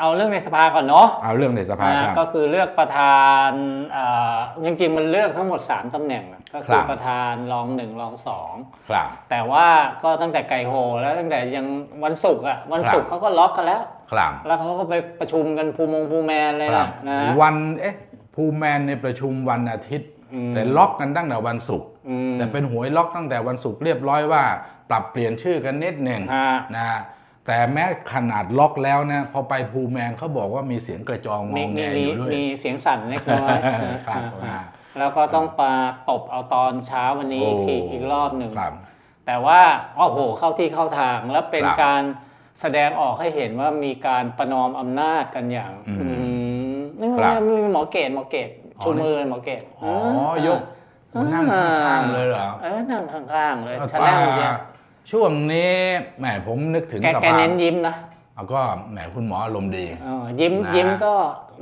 เอาเรื่องในสภาก่อนเนาะเอาเรื่องในสภาอ่าครับ ก็คือเลือกประธานเอ่อจริงๆมันเลือกทั้งหมด 3ตำแหน่งอะก็คืครัอบประธานรองหนึ่งรองสองครับแต่ว่าก็ตั้งแต่ไก่โหแล้วตั้งแต่ยังวันศุกร์อะวันศุกร์ครับเขาก็ล็อกกันแล้วครับแล้วเขาก็ไปประชุมกันภูมงภูแมนเลยครันะบนะฮะวันเอ๊ะภูแมนในประชุมวันอาทิตย์อืมแต่ล็อกกันตั้งแต่วันศุกร์อืมแต่เป็นหวยล็อกตั้งแต่วันศุกร์เรียบร้อยว่า ปรับเปลี่ยนชื่อกันนิดหนึ่งฮะนะฮะ แต่แม้ขนาดล็อกแล้วนะพอไปภูแมนเขาบอกว่ามีเสียงกระจองงมีองแงมีอมียู่ด้วย มีเสียงสั่นเล็กน้อยนะครับอ่า แล้วก็ต้องมาตบเอาตอนเช้าวันนี้โอ้อีกทีอีกรอบหนึ่ง ครับ แต่ว่าโอ้โหเข้าที่เข้าทางแล้วเป็นครับการแสดงออกให้เห็นว่ามีการประนอมอำนาจกันอย่างอืมอืมนี่ครับมีหมอเกตหมอเกตอ๋อ ชูมือหมอเกตอ๋อ ยก นั่งข้างๆเลยเหรอเออนั่งข้างๆเลยเอาชะแนลเชียว ช่วงนี้แหมผมนึกถึงแกสแกภาเน้นยิ้มนะเอาก็แหมคุณหมออารมณ์ดีอ๋อยิ้มนะ ยิ้มก็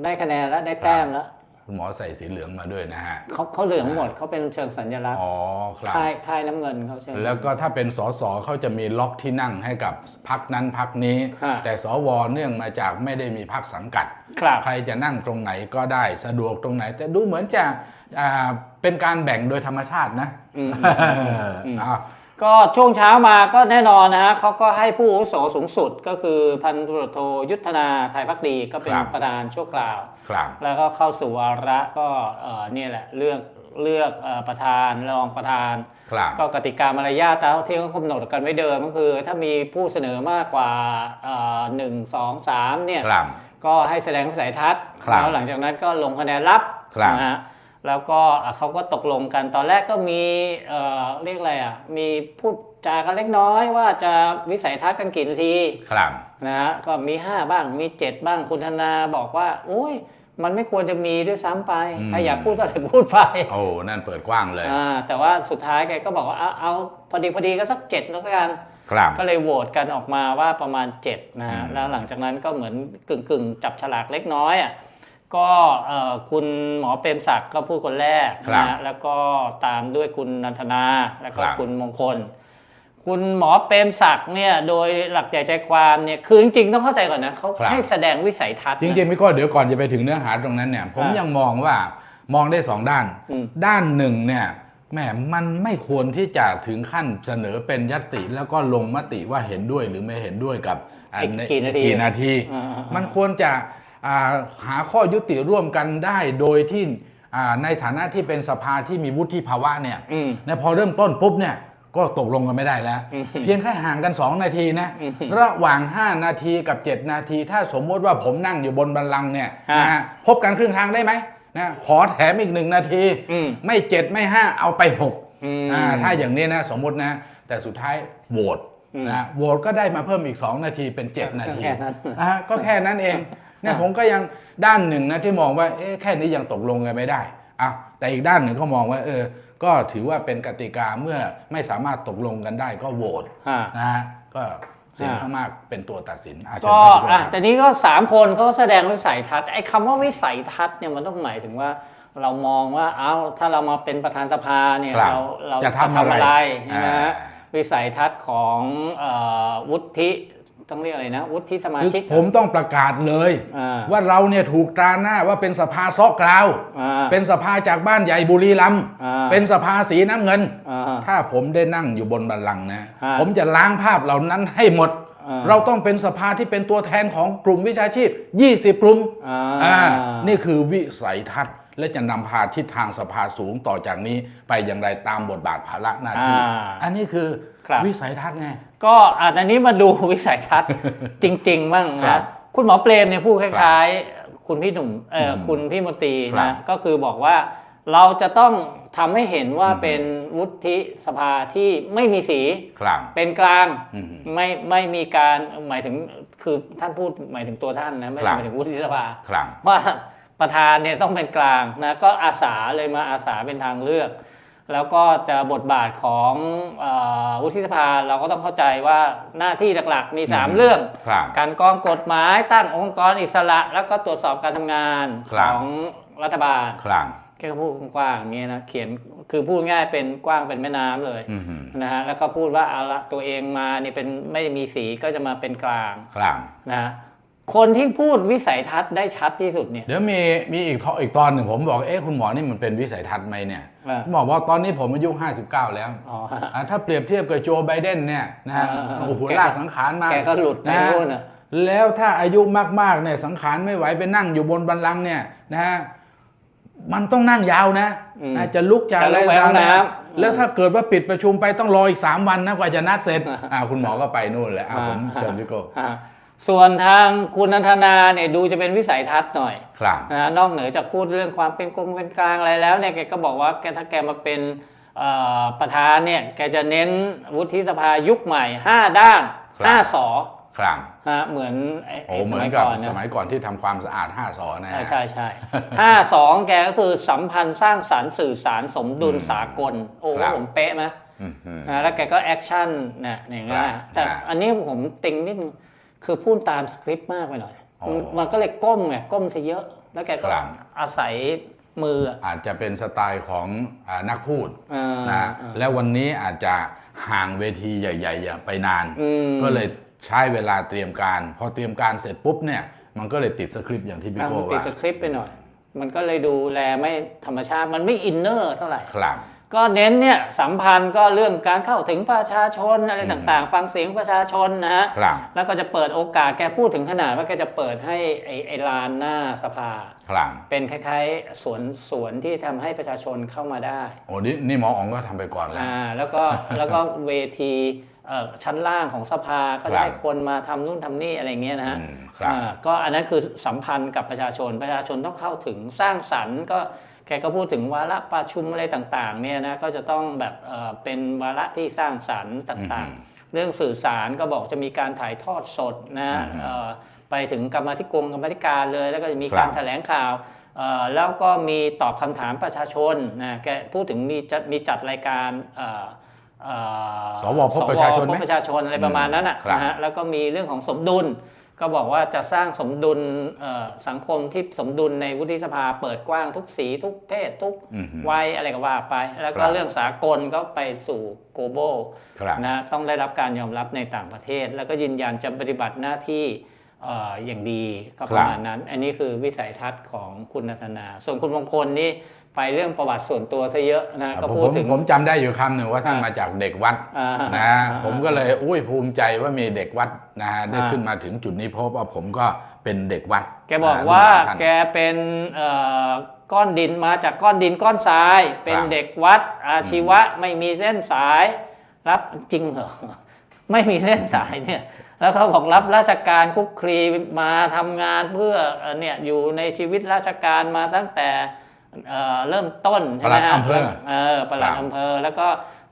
ได้คะแนนแล้วได้แต้มแล้วคุณหมอใส่สีเหลืองมาด้วยนะฮะ เขาเขาเหลืองหมดเขาเป็นเชิงสัญลักษณ์อ๋อครับ ค่ายค่ายน้ำเงินเขาเชิง แล้วก็ถ้าเป็นสสเขาจะมีล็อกที่นั่งให้กับพักนั้นพักนี้ ฮะ แต่สวเนื่องมาจากไม่ได้มีพักสังกัด ครับ ใครจะนั่งตรงไหนก็ได้สะดวกตรงไหน แต่ดูเหมือนจะอ่าเป็นการแบ่งโดยธรรมชาตินะอืมอ้าว ก็ช่วงเช้ามาก็แน่นอนนะฮะเขาก็ให้ผู้อาวุโสสูงสุดก็คือพันตำรวจโทยุทธนาไทยพักดีก็เป็นครับประธานชั่วคราว ครับ แล้วก็เข้าสู่วาระก็เอ่อเนี่ยแหละเลือกเลือกเอ่อประธานรองประธาน ครับ ก็กติกามารยาทตามที่เขากำหนดกันไว้เดิมก็คือ ถ้ามีผู้เสนอมากกว่าเอ่อหนึ่งสองสามเนี่ย ครับ ก็ให้แสดงวิสัยทัศน์ครับแล้วหลังจากนั้นก็ลงคะแนนรับครับ นะฮะ แล้วก็อะเขาก็ตกลงกันตอนแรกก็มีเอ่อเรียกอะไรอะมีพูดจากันเล็กน้อยว่าจะวิสัยทัศน์กันกี่นาทีครับนะฮะก็มี 5 บ้างมี 7 บ้างคุณธนาบอกว่าโอ้ยมันไม่ควรจะมีด้วยซ้ำไปอืมใครอยากพูดก็เลยพูดไปโอ้นั่นเปิดกว้างเลยอ่าแต่ว่าสุดท้ายแกก็บอกว่าเอาเอาพอดีพอดีก็สัก7แล้วกันครับก็เลยโหวตกันออกมาว่าประมาณ7นะฮะอืมแล้วหลังจากนั้นก็เหมือนกึ่งกึ่งๆจับฉลากเล็กน้อยอะ ก็เอ่อคุณหมอเปรมศักดิ์ก็พูดคนแรกนะฮะแล้วก็ตามด้วยคุณนันทนาแล้วก็คุณมงคล คุณหมอเปรมศักดิ์เนี่ยโดยหลักใหญ่ใจความเนี่ยคือจริงๆต้องเข้าใจก่อนนะเขาให้แสดงวิสัยทัศน์จนะริงๆพี่ก็เดี๋ยวก่อนจะไปถึงเนื้อหาตรงนั้นเนี่ยผมอะยังมองว่ามองได้สองด้านอืมด้านหนึ่งเนี่ยแหมมันไม่ควรที่จะถึงขั้นเสนอเป็นยติแล้วก็ลงมติว่าเห็นด้วยหรือไม่เห็นด้วยกับอันกี่นาทีกี่นาทีอ่าๆๆมันควรจะอ่า หาข้อยุติร่วมกันได้โดยที่อ่าในฐานะที่เป็นสภาที่มีวุฒิภาวะเนี่ยอืมเนี่ยพอเริ่มต้นปุ๊บเนี่ยก็ตกลงกันไม่ได้แล้วอืมเพียงแค่ห่างกัน 2 นาทีนะอืมระหว่าง 5 นาทีกับ 7 นาที ถ้าสมมติว่าผมนั่งอยู่บนบัลลังก์เนี่ยฮะนะฮะพบกันครึ่งทางได้ไหมนะขอแถมอีกหนึ่งนาทีอืมไม่7ไม่5เอาไป6อืมอ่าถ้าอย่างนี้นะสมมตินะ แต่สุดท้ายโหวตอืมนะโหวตก็ได้มาเพิ่มอีก 2 นาทีเป็น 7 นาทีแค่นั้นนะฮะก็แค่นั้นเอง เนี่ยผมก็ยังด้านหนึ่งนะที่มองว่าเอ๊ะแค่นี้ยังตกลงกันไม่ได้อะแต่อีกด้านหนึ่งก็มองว่าเออ ก็ถือว่าเป็นกติกาเมื่อไม่สามารถตกลงกันได้ก็โหวตอ่านะฮะก็เสียงอ่าข้างมากเป็นตัวตัดสินอาเชิญก็ครับพี่อะโก้แต่นี้ก็สามคนเขาก็แสดงวิสัยทัศน์ไอ้คำว่าวิสัยทัศน์เนี่ยมันต้องหมายถึงว่าเรามองว่าเอ้าถ้าเรามาเป็นประธานสภาเนี่ยครับเราเราจะทำอะไรใช่ไหมฮะอ่าวิสัยทัศน์ของเอ่อวุฒิ ต้องเรียกอะไรนะวุฒิสมาคือชิก ผมต้องประกาศเลยอ่าว่าเราเนี่ยถูกตราหน้าว่าเป็นสภาซอกกราวอ่าเป็นสภาจากบ้านใหญ่บุรีรัมย์อ่าเป็นสภาสีน้ำเงินอ่าถ้าผมได้นั่งอยู่บนบัลลังก์นะฮะผมจะล้างภาพเหล่านั้นให้หมดอ่าเราต้องเป็นสภาที่เป็นตัวแทนของกลุ่มวิชาชีพ 20 กลุ่มอ่าอ่านี่คือวิสัยทัศน์และจะนำพาทิศทางสภาสูงต่อจากนี้ไปอย่างไรตามบทบาทภาระหน้าที่อ่าอันนี้คือครับวิสัยทัศน์ไง ก็อะอันนี้มาดูวิสัยทัศน์จริง ๆ บ้างครันะบคุณหมอเปรมเนี่ยพูดคล้ายๆ คุณพี่หนุ่มเอออมคุณพี่มนตรีครันะบก็คือบอกว่าเราจะต้องทำให้เห็นว่าเป็นวุฒิสภาที่ไม่มีสีครับเป็นกลางอืมไม่ไม่มีการหมายถึงคือท่านพูดหมายถึงตัวท่านนะไม่ครัได้บหมายถึงวุฒิสภาครับว่าประธานเนี่ยต้องเป็นกลางนะก็อาสาเลยมาอาสาเป็นทางเลือก แล้วก็จะบทบาทของเออวุฒิสภาเราก็ต้องเข้าใจว่าหน้าที่หลักๆ มี 3 เรื่องครับการกรองกฎหมายตั้งองค์กรอิสระ แล้วก็ตรวจสอบการทำงานครัขบองรัฐบาลครับแค่พูดกว้างๆอย่างเงี้ยนะเขียนคือพูดง่ายเป็นกว้างเป็นแม่น้ำเลยอืมนะฮะแล้วก็พูดว่าเอาละตัวเองมาเนี่ยเป็นไม่ได้มีสีก็จะมาเป็นกลางครับนะฮะ คนที่พูดวิสัยทัศน์ได้ชัดที่สุดเนี่ย เดี๋ยวมีมีอีกทออีกตอนหนึ่งผมบอกเอ๊ะคุณหมอนี่มันเป็นวิสัยทัศน์ไหมเนี่ยอ่า คุณหมอบอกตอนนี้ผมอายุ 59 แล้วอ๋ออ่าถ้าเปรียบเทียบกับโจไบเดนเนี่ยนะฮะอ่าอ่าโอ้โหแกก็ ลากสังขารมาแกก็หลุดไปนะฮะนู่นน่ะแล้วถ้าอายุมากๆเนี่ยสังขารไม่ไหวไปนั่งอยู่บนบัลลังก์เนี่ยนะฮะมันต้องนั่งยาวนะอืมนะจะลุกจะจะอะไรลุกไปห้องนะน้ำแล้วถ้าเกิดว่าปิดประชุมไปต้องรออีก 3 วันนะกว่าจะนัดเสร็จอ่าคุณหมอก็ไปนู่นแหละอ่าผมเชิญพี่โก้อ่า ส่วนทางคุณนันทนาเนี่ยดูจะเป็นวิสัยทัศน์หน่อยครับนะนอกเหนือจากพูดเรื่องความเป็นกลมเป็นกลางอะไรแล้วเนี่ยแกก็บอกว่าแกถ้าแกมาเป็นเอ่อประธานเนี่ยแกจะเน้นวุฒิสภายุคใหม่ 5 ด้านครับ5สอครับฮะเหมือนไอ้โอ้ไอ้เหสมือมันยกับก่อนสนะมัยก่อนที่ทำความสะอาด 5สอนะอ่าฮะใช่ใช่ห้าสองแกก็คือสัมพันธ์สร้างสรรค์สื่อสารสมดุลสากล โอ้ครับผมเป๊ะไหมอืมอืมนะแล้วแกก็แอคชั่นเนี่ยอย่างเงี้ยครับแต่อ่าอันนี้ผมติงนิดนึง คือพูดตามสคริปต์มากไปหน่อยอ๋อมันมันก็เลยก้มไงก้มซะเยอะ แล้วแกก็ครับอาศัยมืออะอาจจะเป็นสไตล์ของอานักพูดเออนะเออแล้ววันนี้อาจจะห่างเวทีใหญ่ๆอย่าไปนานอืมก็เลยใช้เวลาเตรียมการ พอเตรียมการเสร็จปุ๊บเนี่ยมันก็เลยติดสคริปต์อย่างที่พี่อะโก้มันติดว่าสคริปต์ไปหน่อย มันก็เลยดูแลไม่ธรรมชาติมันไม่อินเนอร์เท่าไหร่ครับ ก็เน้นเนี่ยสัมพันธ์ก็เรื่องการเข้าถึงประชาชนอะไรอืมต่างๆ ฟังเสียงประชาชนนะฮะครับแล้วก็จะเปิดโอกาสแกพูดถึงขนาดว่าแกจะเปิดให้ไอ้ไอ้ลานหน้าสภาครับเป็นคล้ายๆสวนสวนที่ทำให้ประชาชนเข้ามาได้โอ้นี่นี่หมออ๋องก็ทำไปก่อนแล้วอ่าแล้วก็แล้วก็เวทีเอ่อชั้นล่างของสภาก็ครัจะบให้คนมาทำนู่นทำนี่อะไรเงี้ยนะฮะอืมครับอ่าก็อันนั้นคือสัมพันธ์กับประชาชนประชาชนต้องเข้าถึงสร้างสรรค์ก็ แกก็พูดถึงวาระประชุมอะไรต่างๆเนี่ยนะก็จะต้องแบบเอ่อเป็นวาระที่สร้างสรรค์ต่างอืมๆเรื่องสื่อสารก็บอกจะมีการถ่ายทอดสดนะอืมเอ่อไปถึงกรรมาธิกรกรรมาธิการเลย แล้วก็จะมีครับการแถลงข่าวเอ่อแล้วก็มีตอบคำถามประชาชนนะแกพูดถึงมีจัดมีจัดรายการเอ่อเอ่อสวพบประชาชนไหมพบประชาชนอะไรประมาณนั้นนะครับนะฮะแล้วก็มีเรื่องของสมดุล ก็บอกว่าจะสร้างสมดุลเอ่อสังคมที่สมดุลในวุฒิสภาเปิดกว้างทุกสีทุกเพศทุกอืมวัยอะไรก็ว่าไป แล้วคก็รับเรื่องสากลก็ไปสู่ global ครับนะต้องได้รับการยอมรับในต่างประเทศ แล้วก็ยืนยันจะปฏิบัติหน้าที่เอ่ออย่างดีก็ประมาณนั้น อันนี้คือวิสัยทัศน์ของคุณนัทนา ส่วนคุณมงคลนี่ ไปเรื่องประวัติส่วนตัวซะเยอะนะก็ผมพูผดมถึงผมจำได้อยู่คำหนึ่งว่าท่านอ่ามมาจากเด็กวัดอ่านะอ่าผมก็เลยอุ้ยภูมิใจว่ามีเด็กวัดนะฮะได้อ่าขึ้นมาถึงจุดนี้เพราะว่าผมก็เป็นเด็กวัด แกบอกนะว่ารุ่นหลังท่นแกเป็นเอ่อก้อนดินมาจากก้อนดินก้อนทราย เป็นครับเด็กวัดอาชีวะไม่มีเส้นสายรับจริงเหรอไม่มีเส้นสายเนี่ยแล้วเขาบอกรับราชการคุกคลีมาทำงานเพื่อเอ่อเนี่ยอยู่ในชีวิตราชการมาตั้งแต่ เอ่อเริ่มต้นใช่ไหมปลัดฮะอำเภอเออปลัดครับอำเภอแล้วก็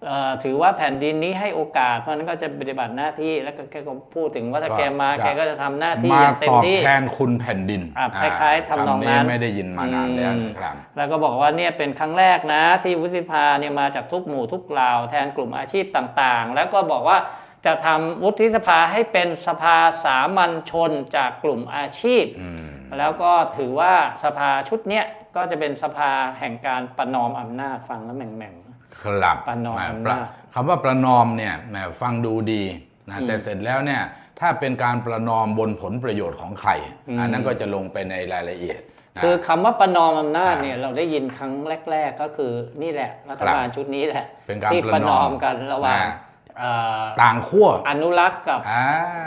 เอ่อถือว่าแผ่นดินนี้ให้โอกาส เพราะฉะนั้นก็จะปฏิบัติหน้าที่แล้วก็แกก็พูดถึงว่าถ้าแกมาแกก็จะทำหน้าที่มาอย่างเต็ตมอบที่แทนคุณแผ่นดินอะคล้ายๆทำนองนั้นคไม่ได้ยินมานานแล้วนะครับแล้วก็บอกว่าเนี่ยเป็นครั้งแรกนะที่วุฒิสภาเนี่ยมาจากทุกหมู่ทุกเหล่าแทนกลุ่มอาชีพต่างๆ แล้วก็บอกว่าจะทำวุฒิสภาให้เป็นสภาสามัญชนจากกลุ่มอาชีพอืมแล้วก็ถือว่าสภาชุดเนี้ย ก็จะเป็นสภาแห่งการประนอมอำนาจฟังแล้วแหม่งครับประนอมแหอำประนาจคำว่าประนอมเนี่ยแหมฟังดูดีนะอืมแต่เสร็จแล้วเนี่ยถ้าเป็นการประนอมบนผลประโยชน์ของใครอืมอันนั้นก็จะลงไปในรายละเอียดนะคือคำว่าประนอมอำนาจอ่าเนี่ยเราได้ยินครั้งแรก ๆ ก็คือนี่แหละรัฐบาลชุดนี้แหละเป็นการที่ปประระนนออมมกันระหว่างนะเอ่อต่างขั้วอนุรักษ์กับอ่า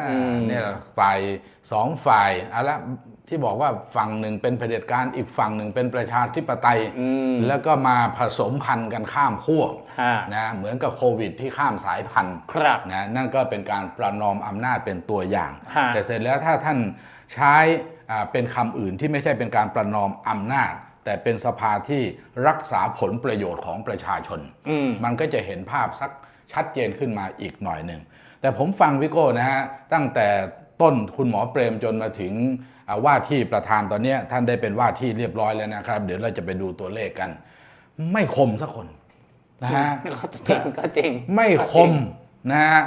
อืมเนี่ยฝ่ายสองฝ่ายเอะไร ที่บอกว่าฝั่งหนึ่งเป็นเผด็จการอีกฝั่งหนึ่งเป็นประชาธิปไตยอืมแล้วก็มาผสมพันธุ์กันข้ามขั้วฮะนะเหมือนกับโควิดที่ข้ามสายพันธุ์ครับนะนั่นก็เป็นการประนอมอำนาจเป็นตัวอย่างฮะแต่เสร็จแล้วถ้าท่านใช้อ่าเป็นคำอื่นที่ไม่ใช่เป็นการประนอมอำนาจ แต่เป็นสภาที่รักษาผลประโยชน์ของประชาชนอืมมันก็จะเห็นภาพสักชัดเจนขึ้นมาอีกหน่อยหนึ่งแต่ผมฟังวิโก้นะฮะตั้งแต่ ต้นคุณหมอเปรมจนมาถึงอ่าว่าที่ประธานตอนเนี้ยท่านได้เป็นว่าที่เรียบร้อยแล้วนะครับ เดี๋ยวเราจะไปดูตัวเลขกัน ไม่คมสักคนนะฮะก็จริงก็จริง ไม่คมนะฮะ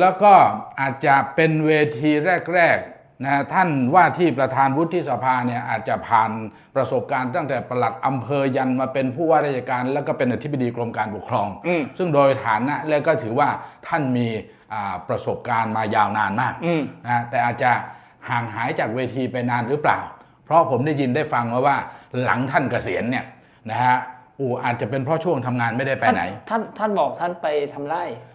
แล้วก็อาจจะเป็นเวทีแรกๆ นะฮะท่านว่าที่ประธานวุฒิสภาเนี่ยอาจจะผ่านประสบการณ์ตั้งแต่ปลัดอำเภอยันมาเป็นผู้ว่าราชการ แล้วก็เป็นอธิบดีกรมการปกครองอืมซึ่งโดยฐานะแล้วก็ถือว่าท่านมีอ่าประสบการณ์มายาวนานมากอืมนะแต่อาจจะห่างหายจากเวทีไปนานหรือเปล่า เพราะผมได้ยินได้ฟังมาว่าหลังท่านเกษียณเนี่ยนะฮะอูอาจจะเป็นเพราะช่วงทำงานไม่ได้ไปไหน ท่านท่านบอกท่านไปทำไร่อ่า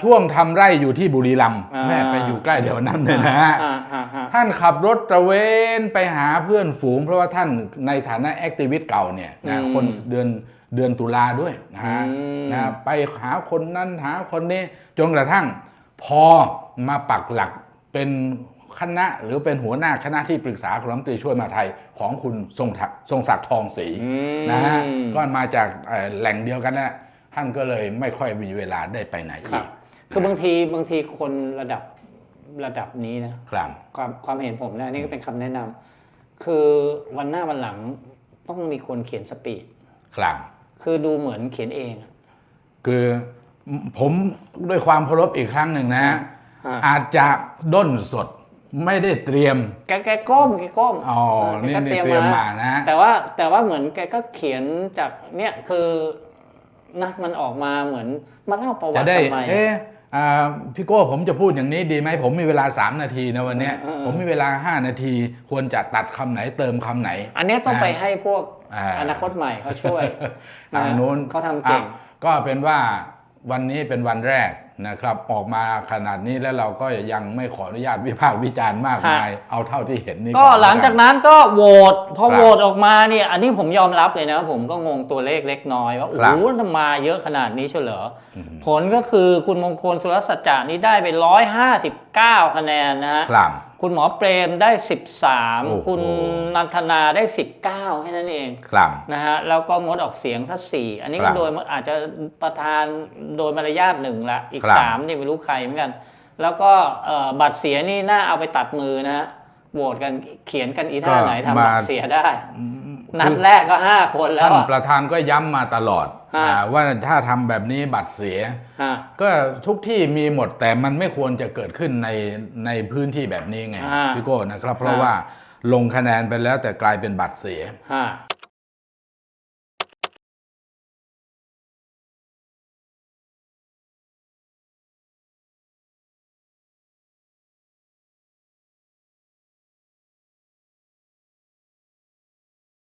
ช่วงทำไร่อยู่ที่บุรีรัมย์อ่าแม่ไปอยู่ใกล้เดี๋ยวนั้นเลยนะฮะอ่าอ่าอ่าท่านขับรถตระเวนไปหาเพื่อนฝูง เพราะว่าท่านในฐานะแอคทิวิสต์เก่าเนี่ยนะคนเดือนเดือนตุลาด้วยนะฮะนะไปหาคนนั้นหาคนนี้จนกระทั่ง พอมาปักหลักเป็นคณะหรือเป็นหัวหน้าคณะที่ปรึกษาคณะรัฐมนตรีช่วยมหาดไทยของคุณทรงทักทรงศักดิ์ทองศรีนะฮะก็มาจากเอ่อแหล่งเดียวกันนะ ท่านก็เลยไม่ค่อยมีเวลาได้ไปไหนคอีรับกคือบางทีบางทีคนระดับระดับนี้นะครับความความเห็นผมนะนี่ก็เป็นคำแนะนำคือวันหน้าวันหลังต้องมีคนเขียนสปีดครับคือดูเหมือนเขียนเองอะคือผมด้วยความเคารพอีกครั้งหนึ่งนะอ่าอาจจะด้นสดไม่ได้เตรียม แกแกก้มแกก้มอ๋อแกนี่ก็นี่เตรียมมานะ แต่ว่าแต่ว่าเหมือนแกก็เขียนจากเนี่ยคือ นะมันออกมาเหมือนมาเล่าประวัจะติได้ทำไม เอ๊ะอ่าพี่โก้ผมจะพูดอย่างนี้ดีไหมผมมีเวลา 3 นาทีนะวันเนี้ยอืมอืมผมมีเวลา 5 นาที ควรจะตัดคำไหนเติมคำไหน อันเนี้ยต้องนะไปให้พวกอ่า อนาคตใหม่เขาช่วยทางนู้นเขาทำเก่ง อะก็เป็นว่าวันนี้เป็นวันแรก นะครับออกมาขนาดนี้แล้วเราก็ยังไม่ขออนุญาตวิพากษ์วิจารณ์มากมาย เอาเท่าที่เห็นนี่ก็อนหลังจากแวนั้นก็โหวตพอครับโหวตออกมาเนี่ยอันนี้ผมยอมรับเลยนะ ผมก็งงตัวเลขเล็กน้อยว่าโอ้ครับโหทำไมาเยอะขนาดนี้เฉลออผลก็คือคุณมงคลสุรสัจจานี่ได้ไป 159 คะแนนนะฮะ ครับคุณหมอเปรมได้โอ้โห13 คุณนันทนาได้ 19 แค่นั้นเองครับนะฮะแล้วก็งดออกเสียงสักสี่อันนี้ครัก็บโดยอาจจะประธานโดยมารยาทหนึ่งละอีกครับสามนี่ไม่รู้ใครเหมือนกัน แล้วก็เอ่อบัตรเสียนี่น่าเอาไปตัดมือนะฮะโหวตกันเขียนกันอีท่าไหนทำบัตรเสียได้ นัดแรกก็ห้าคนแล้วท่านอะประธานก็ย้ำมาตลอดฮะอ่าว่าถ้าทำแบบนี้บัตรเสียฮะก็ทุกที่มีหมดแต่มันไม่ควรจะเกิดขึ้นในในพื้นที่แบบนี้ไงฮะพี่โก้นะครับ เพราะฮะว่าลงคะแนนไปแล้วแต่กลายเป็นบัตรเสียฮะ